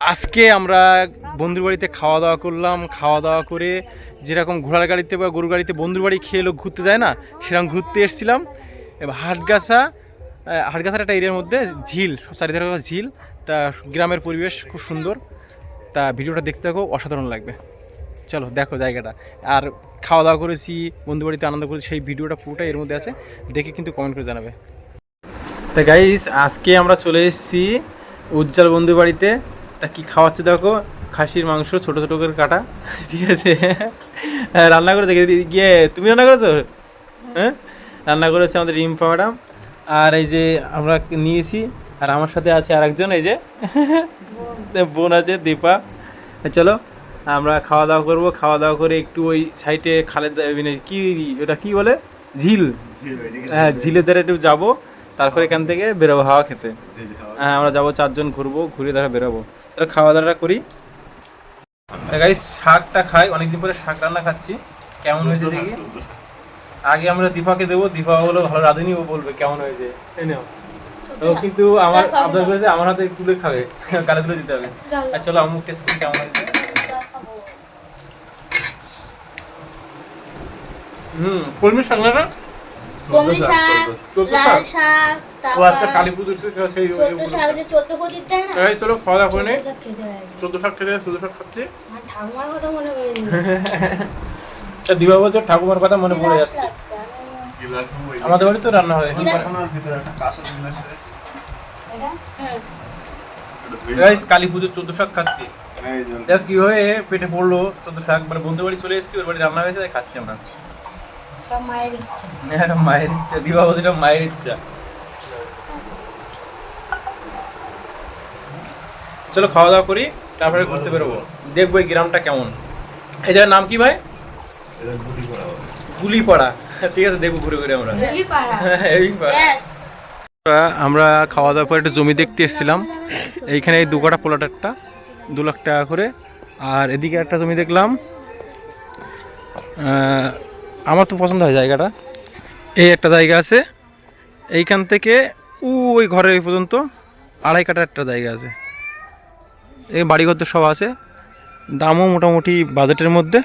আজকে আমরা বন্ধুর বাড়িতে খাওয়া দাওয়া করলাম, খাওয়া দাওয়া করে যেরকম ঘোড়ার গাড়িতে বা গরুর গাড়িতে বন্ধুর বাড়ি খেয়ে লোক ঘুরতে যায় না, সেরকম ঘুরতে এসেছিলাম। এবার হাটগাছা হাটগাছার একটা এরিয়ার মধ্যে ঝিল, সব চারিধারে ঝিল। তা গ্রামের পরিবেশ খুব সুন্দর। তা ভিডিওটা দেখতে থাকো, অসাধারণ লাগবে। চলো, দেখো জায়গাটা। আর খাওয়া দাওয়া করেছি বন্ধু বাড়িতে আনন্দ করেছি, সেই ভিডিওটা পুরোটা এর মধ্যে আছে। দেখে কিন্তু কমেন্ট করে জানাবে। তা গাইস আজকে আমরা চলে এসেছি উজ্জ্বল বন্ধু বাড়িতে। তা কি খাওয়াচ্ছে দেখো? খাসির মাংস ছোট ছোট করে কাটা। ঠিক আছে? হ্যাঁ, রান্না করেছে গিয়ে তুমি রান্না করেছ? হ্যাঁ? রান্না করেছে আমাদের রিম্পা ম্যাডাম আর এই যে আমরা নিয়েছি আর আমার সাথে আছে আরেকজন এই যে। বোন আছে দীপা। চলো আমরা খাওয়া দাওয়া করব। খাওয়া দাওয়া করে একটু ওই সাইডে খালেদ মানে কি ওটা কি বলে? ঝিল। হ্যাঁ ঝিলের ধারে একটু যাব। তারপর এখান থেকে বেরোবো হাওয়া খেতে। হ্যাঁ আমরা যাব চারজন ঘুরবো ঘুরে তারা বেরোবো। তাহলে খাওয়া দাওয়াটা করি গাইস শাকটা খাই অনেকদিন পরে শাক রান্না খাচ্ছি। কেমন হয়েছে দেখি? আগে আমরা দীপাকে দেবো দীপা বলো ভালো রাঁধুনি ও বলবে কেমন হয়েছে? এই নাও। তো কিন্তু আমার আবদার করেছে আমার হাতে তুলে খাবে কালে তুলে দিতে হবে। আর চলো আমুক টেস্ট করি কেমন হয়েছে? হুম কলমি শাক না? কমলি শাক লাল শাক? শাক ও আজকে কালী পুজো সেই সেই- চোদ্দ শাক যে চোদ্দ প্রদীপ দেয় না? এই চলো খাওয়া দাওয়া করে নেই চোদ্দ শাক খেতে চোদ্দ শাক খাচ্ছি। আমার ঠাকুমার কথা মনে করে দিল দিবা বলছে ঠাকুমার কথা মনে পড়ে যাচ্ছে। আমাদের বাড়ি তো রান্না হয়। গাইস কালী পুজোর চোদ্দ শাক খাচ্ছি। দেখ কি হয়ে পেটে পড়ল চোদ্দ শাক। মানে বন্ধু বাড়ি চলে এসেছি ওর বাড়ি রান্না হয়েছে তাই খাচ্ছি আমরা। সব মায়ের ইচ্ছা। এটা মায়ের ইচ্ছা। দিবা মায়ের ইচ্ছা। চলো খাওয়া দাওয়া করি তারপরে ঘুরতে বেরোবো। দেখব এই গ্রামটা কেমন। এই জায়গার নাম কি ভাই? গুলিপাড়া ঠিক আছে দেখব ঘুরে ঘুরে আমরা। এই আমরা খাওয়া দাওয়ার পর একটা জমি দেখতে এসেছিলাম। এইখানে এই দু কাটা পোলাট একটা দু লাখ টাকা করে। আর এদিকে একটা জমি দেখলাম। আহ, আমার তো পছন্দ হয় জায়গাটা। এই একটা জায়গা আছে। এইখান থেকে ওই ঘরের এই পর্যন্ত আড়াই কাটা একটা জায়গা আছে। এই বাড়িঘর তো সব আছে। দামও মোটামুটি বাজেটের মধ্যে।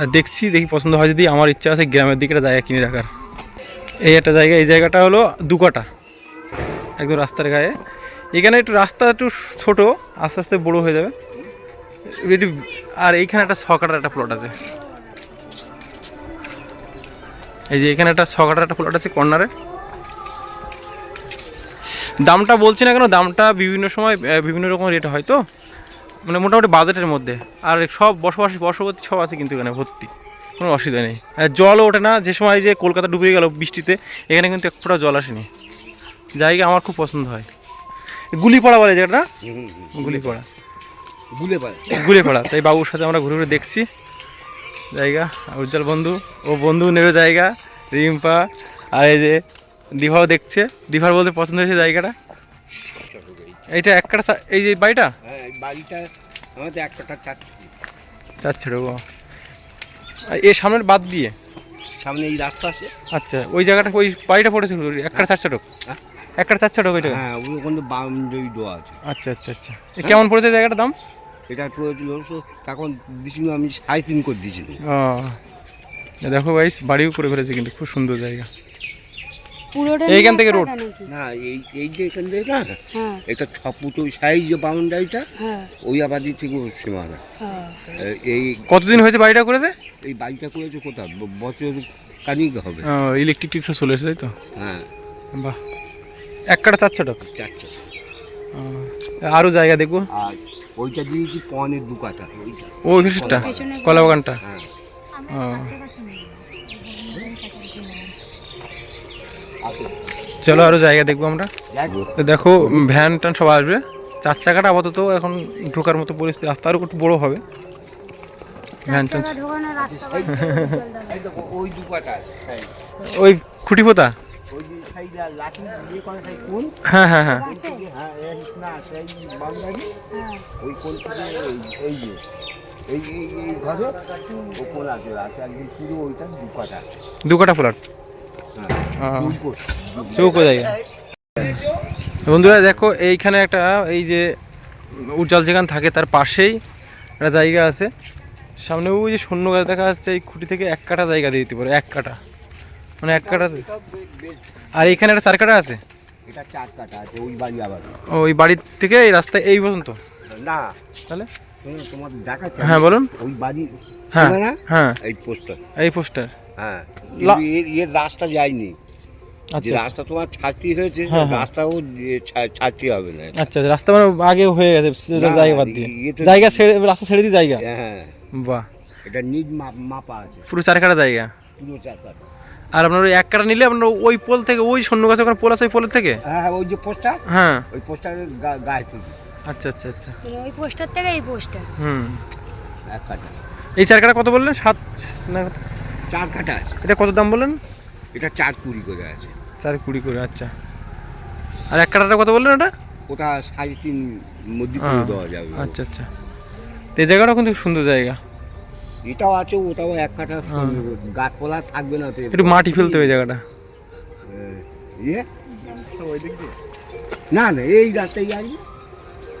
আর দেখছি, দেখি পছন্দ হয় যদি আমার ইচ্ছা আছে গ্রামের দিকে একটা জায়গা কিনে রাখার। এই একটা জায়গা, এই জায়গাটা হলো দু কাটা একদম রাস্তার গায়ে। এখানে একটু রাস্তা একটু ছোটো, আস্তে আস্তে বড়ো হয়ে যাবে। আর এইখানে একটা ছকাটার একটা প্লট আছে। এই যে এখানে একটা ছকাটার একটা প্লট আছে কর্নারে দামটা বলছি না কেন দামটা বিভিন্ন সময় বিভিন্ন রকম রেট হয় তো। মানে মোটামুটি বাজেটের মধ্যে। আর সব বসবাস বসবাসী সব আছে কিন্তু এখানে ভর্তি। কোনো অসুবিধা নেই। জলও ওঠে না। যে সময় যে কলকাতা ডুবে গেল বৃষ্টিতে এখানে কিন্তু এক ফোঁটা জল আসেনি। জায়গা আমার খুব পছন্দ হয়। গুলিপাড়া বলে জায়গাটা গুলিপাড়া। ভুলে পারে গুলিপাড়া। তাই বাবুর সাথে আমরা ঘুরে ঘুরে দেখছি। জায়গা উজ্জ্বল বন্ধু ও বন্ধু নেবে জায়গা রিম্পা আর এই যে দিভাও দেখছে। দিভার বলতে পছন্দ হয়েছে জায়গাটা। এইটা এক কাটা এই যে বাড়িটা? হ্যাঁ এই বাড়িটা আমাদের এক কাটা চার ও। আর এর সামনের বাদ দিয়ে? সামনে এই রাস্তা আছে। আচ্ছা ওই জায়গাটা ওই বাড়িটা পড়েছিল এক কাটা চার চাটক হ্যাঁ? এক কাটা চার চাটক ওইটা হ্যাঁ ওই ওখানে আছে। আচ্ছা আচ্ছা আচ্ছা। এ কেমন পড়েছে জায়গাটার দাম? এটা পড়েছিল তখন দিয়েছিল আমি সাড়ে তিন করে দিয়েছিলাম ও দেখো ভাই বাড়িও করে ফেলেছে কিন্তু খুব সুন্দর জায়গা। পুরোটা এইখান থেকে রোড না এই এই যে এখান থেকে না হ্যাঁ। এটা ছ ফুট ওই সাইজ যে বাউন্ডারিটা হ্যাঁ। ওই আবাদি থেকে সীমানা। হ্যাঁ। এই কতদিন হয়েছে বাড়িটা করেছে এই বাড়িটা করেছে কোথাও ব- বছর কানিক হবে। ইলেকট্রিক টিকটা চলে এসেছে তাই তো? হ্যাঁ। বাহ। এক কাটা চার চাটক চারটে আরও জায়গা দেখব। আর ওইটা দিয়েছি পনেরো দু কাটা ওইটা। কলা বাগানটা? হ্যাঁ। চলো আরও জায়গা দেখব আমরা। দেখো ভ্যান ট্যান সব আসবে। চার চাকাটা আপাতত এখন ঢোকার মতো পরিস্থিতি রাস্তা আরও একটু বড়ো হবে। Van side. ওই খুঁটি পোতা? ওই যে সাইডে লাঠি দিয়ে করা হয় কোন হ্যাঁ হ্যাঁ। হ্যাঁ হ্যাঁ এই না সেই বাউন্ডারি ওই কোন থেকে। এই এই যে এই এই এই ঘরে ও কোন আছে আছে একদম পুরো ওইটা দু কাটা ফ্ল্যাট হ্যাঁ ও, দুই কোট চৌকো জায়গা বন্ধুরা দেখো এইখানে একটা এই যে উজ্জ্বল যেখানে থাকে তার পাশেই একটা জায়গা আছে। সামনে ওই যে শূন্য গাছ দেখা যাচ্ছে এই খুঁটি থেকে এক কাঠা জায়গা দিয়ে দিতে পারে এক কাঠা। মানে এক কাঠা এটা বে- বে- আর এখানে একটা চার কাঠা আছে? এটা চার কাটা আছে ওই বাড়ি আবার। ওই বাড়ির থেকে এই রাস্তায় এই পর্যন্ত? না। তাহলে? শোনো, তোমার দেখাচ্ছে হ্যাঁ বলুন। ওই বাড়ি হ্যাঁ সীমানা, হ্যাঁ। এই পোস্টার। এই পোস্টার। হ্যাঁ। লা- কিন্তু এর- এর রাস্তা যায়নি। যে আচ্ছা। রাস্তা তোমার ছাড়তি হয়েছে হ্যাঁ, হ্যাঁ। রাস্তাও ছাড়তি হবে না। আচ্ছা রাস্তা মানে আগে হয়ে গেছে সেটা না, জায়গা বাদ দিয়ে। ইয়ে তো- জায়গা ছেড়ে রাস্তা ছেড়ে দিয়ে জায়গা? হ্যাঁ। বাহ। এটা নিজ মাপ- মাপা আছে। পুরো চার কাঠা জায়গা? পুরো চার কাটা আর আপনার ওই এক কাটা নিলে আপনার ওই পোল থেকে ওই শূন্য গাছ ওখানে পোল আছে ওই পোলের থেকে? হ্যাঁ হ্যাঁ ওই যে পোস্টার? হ্যাঁ। ওই পোস্টারের গা- গায়ে তুলি আচ্ছা আচ্ছা আচ্ছা। মানে ওই পোস্টার থেকে এই পোস্টার। হুম। এক কাটা। এই চার কাটা কত বললেন? সাত না কত? চার কাটা আছে। এটা কত দাম বললেন? এটা চার কুড়ি করে আছে। চার কুড়ি করে আচ্ছা। আর এক কাটাটা কত বললেন ওটা? ওটা সাড়ে তিন মধ্যে হ্যাঁ। দেওয়া যাবে। আচ্ছা আচ্ছা। তো এই জায়গাটাও কিন্তু সুন্দর জায়গা। এটাও আছে ওটাও এক কাঠা হ্যাঁ। গাছপালা থাকবে না তো একটু মাটি ফেলতে হবে জায়গাটা। ইয়ে না না এই গাছটাই আছে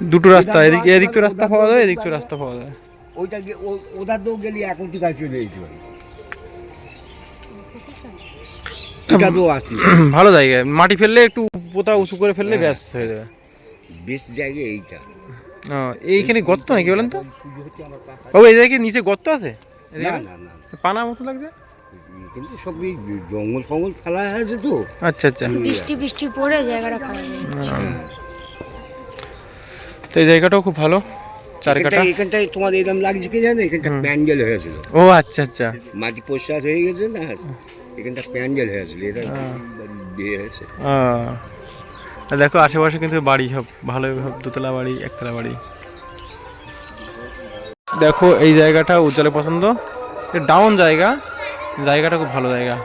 দুটো রাস্তা এদিক এদিক তো রাস্তা পাওয়া যায় এদিক তো রাস্তা পাওয়া যায়। ওইটা গিয়ে ও- তো গেলি এখন ঠিক আছে চলে ভালো জায়গা মাটি ফেললে একটু পোতা উঁচু করে ফেললে হ্যাঁ। ব্যাস হয়ে যাবে। বেশ জায়গা এইটা। এইখানে গর্ত নাকি বলেন তো? এই জায়গায় নিচে গর্ত আছে? না এদিকে? না না। পানা মতো লাগছে? কিন্তু সব এই জঙ্গল ফঙ্গল ফেলা আছে তো। আচ্ছা আচ্ছা। বৃষ্টি বৃষ্টি পড়ে জায়গাটা খারাপ। তো এই জায়গাটাও খুব ভালো চার কাটা এখানটায়- এখানটায় তোমার এরকম লাগছে কি জানো এখানটা প্যান্ডেল হয়েছিল। ও আচ্ছা আচ্ছা। মাটি পরিষ্কার হয়ে গেছে না? এখানটা প্যান্ডেল হয়েছিল। এটা হ্যাঁ। বিয়ে হয়েছে। দেখো, আশেপাশে কিন্তু বাড়ি সব ভালো, সব দোতলা বাড়ি, একতলা বাড়ি। দেখো, এই জায়গাটা উজ্জ্বলে পছন্দ। ডাউন জায়গা। জায়গাটা খুব ভালো জায়গা।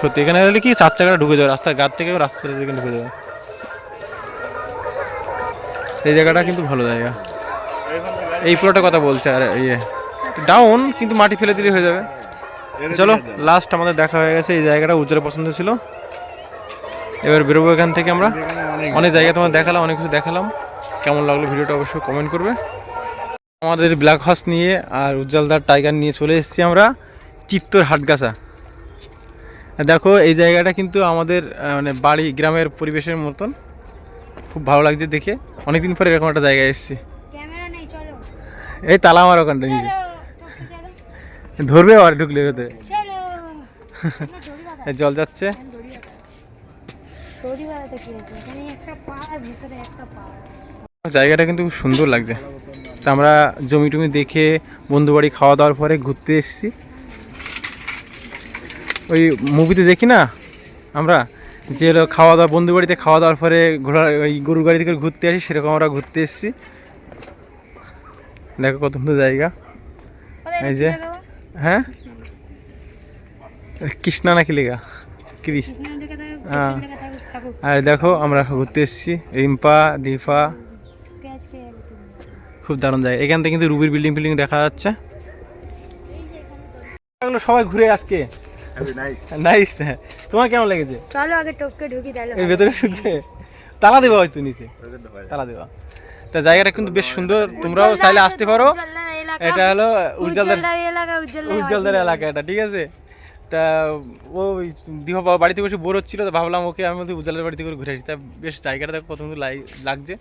সত্যি, এখানে হলে কি, চার চাকাটা ঢুকে যাবে, রাস্তার গাছ থেকে রাস্তার দিকে ঢুকে যাবে। এই জায়গাটা কিন্তু ভালো জায়গা। এই পুরোটা কথা বলছে, আর ইয়ে। ডাউন কিন্তু মাটি ফেলে দিলে হয়ে যাবে। চলো লাস্ট আমাদের দেখা হয়ে গেছে, এই জায়গাটা উজ্জ্বলে পছন্দ ছিল। এবার বেরোবো এখান থেকে আমরা। অনেক জায়গা তোমার দেখালাম অনেক কিছু দেখালাম। কেমন লাগল ভিডিওটা অবশ্যই কমেন্ট করবে। আমাদের ব্ল্যাক হর্স নিয়ে আর উজ্জ্বলদার টাইগার নিয়ে চলে এসেছি আমরা চিত্তর হাটগাছা। দেখো এই জায়গাটা কিন্তু আমাদের মানে বাড়ি গ্রামের পরিবেশের মতন। খুব ভালো লাগছে দেখে। অনেকদিন পরে এরকম একটা জায়গায় এসেছি। ক্যামেরা নেই চলো। এই তালা আমার ওখানটা নিজে ধরবে আর ঢুকলে এই জল যাচ্ছে এখন দড়ি বাঁধা আছে। এখানে একটা ভিতরে একটা জায়গাটা কিন্তু খুব সুন্দর লাগছে। তা আমরা জমি টমি দেখে বন্ধু বাড়ি খাওয়া দাওয়ার পরে ঘুরতে এসেছি। ওই মুভিতে দেখি না? আমরা যে হলো খাওয়া দাওয়া বন্ধু বাড়িতে খাওয়া দাওয়ার পরে ঘোড়া ওই গরুর গাড়ি থেকে ঘুরতে আসি সেরকম আমরা ঘুরতে এসেছি। দেখো কত সুন্দর জায়গা। এই যে। হ্যাঁ? কৃষ্ণা নাকি লেগা কৃষ্ণ। হ্যাঁ। আর দেখো আমরা ঘুরতে এসেছি। রিম্পা দীপা। খুব দারুণ জায়গা। এখান থেকে কিন্তু রুবির বিল্ডিং ফিল্ডিং দেখা যাচ্ছে। সবাই ঘুরে আজকে। নাইস তোমার কেমন লেগেছে? চলো আগে টপকে ঢুকি তাহলে এর ভেতরে ঢুকবে। তালা দেবা হয়তো নিচে। তালা দেবা তা জায়গাটা কিন্তু বেশ সুন্দর। তোমরাও চাইলে আসতে পারো। এটা হলো উজ্জ্বলদার এলাকা উজ্জ্বলদার এলাকা এটা ঠিক আছে? তা ও বাবা বাড়িতে বসে বোর হচ্ছিল, তো ভাবলাম ওকে আমি বলতে উজ্জ্বলের বাড়িতে করে ঘুরে আসি। তা বেশ জায়গাটা লাই- লাগছে।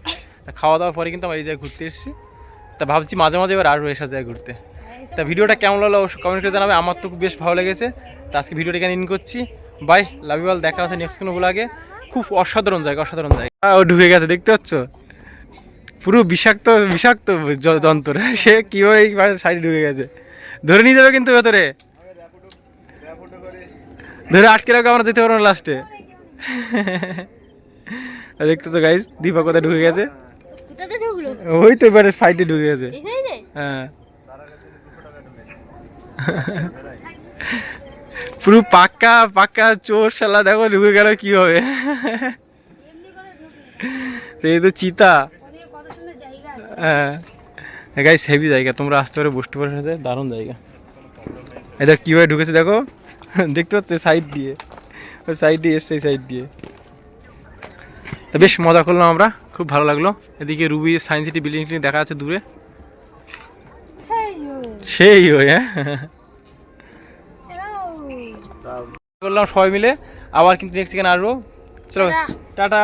তা খাওয়া দাওয়ার পরে কিন্তু আমরা এই জায়গায় ঘুরতে এসেছি। তা ভাবছি মাঝে মাঝে এবার আরও এসা যায় ঘুরতে। তা ভিডিওটা কেমন লাগল অবশ্যই কমেন্ট করে জানাবে, আমার তো খুব বেশ ভালো লেগেছে। তা আজকে ভিডিওটা এখানে ইন করছি। বাই লাভ ইউ অল দেখা আছে নেক্সট কোনো ব্লগে খুব অসাধারণ জায়গা অসাধারণ জায়গা। ও ঢুকে গেছে, দেখতে পাচ্ছ? পুরো বিষাক্ত বিষাক্ত যন্ত্র। সে কীভাবে সাইডে ঢুকে গেছে। ধরে নিয়ে যাবে কিন্তু ভেতরে। ধরে আটকে রাখো, আমরা যেতে পারব না লাস্টে দেখতেছো গাইস দীপা কোথায় ঢুকে গেছে? ওই তো এবারে সাইডে ঢুকে গেছে। হ্যাঁ। পুরো পাক্কা পাক্কা চোর শালা, দেখো ঢুকে গেল কি হবে এই তো চিতা। হ্যাঁ। গাইস হেভি জায়গা, তোমরা আসতে পারো, বসতে পারো দারুণ জায়গা। এটা কীভাবে ঢুকেছে দেখো? দেখতে পাচ্ছ সাইড দিয়ে। ওই সাইড দিয়ে এসছে সাইড দিয়ে। তো বেশ মজা করলাম আমরা খুব ভালো লাগল। এদিকে রুবি সায়েন্স সিটি বিল্ডিং টিল্ডিং দেখা যাচ্ছে দূরে। সেই ওই হ্যাঁ। করলাম সবাই মিলে আবার কিন্তু নেক্সট এখানে আসব। চলো। টাটা।